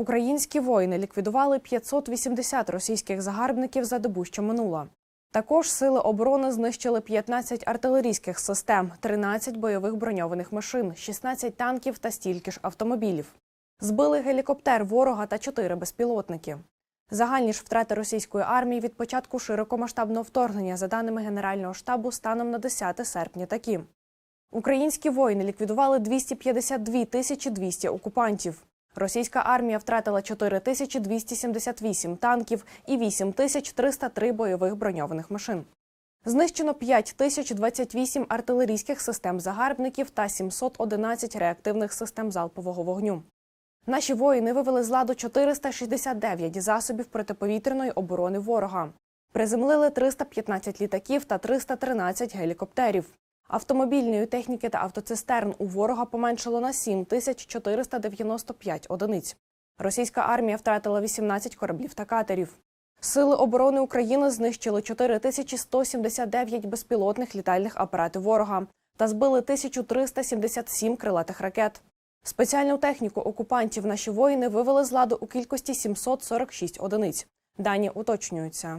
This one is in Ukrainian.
Українські воїни ліквідували 580 російських загарбників за добу, що минула. Також сили оборони знищили 15 артилерійських систем, 13 бойових броньованих машин, 16 танків та стільки ж автомобілів. Збили гелікоптер ворога та 4 безпілотники. Загальні ж втрати російської армії від початку широкомасштабного вторгнення, за даними Генерального штабу, станом на 10 серпня такі. Українські воїни ліквідували 252 тисячі 200 окупантів. Російська армія втратила 4278 танків і 8303 бойових броньованих машин. Знищено 5028 артилерійських систем загарбників та 711 реактивних систем залпового вогню. Наші воїни вивели з ладу 469 засобів протиповітряної оборони ворога. Приземлили 315 літаків та 313 гелікоптерів. Автомобільної техніки та автоцистерн у ворога поменшало на 7495 одиниць. Російська армія втратила 18 кораблів та катерів. Сили оборони України знищили 4179 безпілотних літальних апаратів ворога та збили 1377 крилатих ракет. Спеціальну техніку окупантів наші воїни вивели з ладу у кількості 746 одиниць. Дані уточнюються.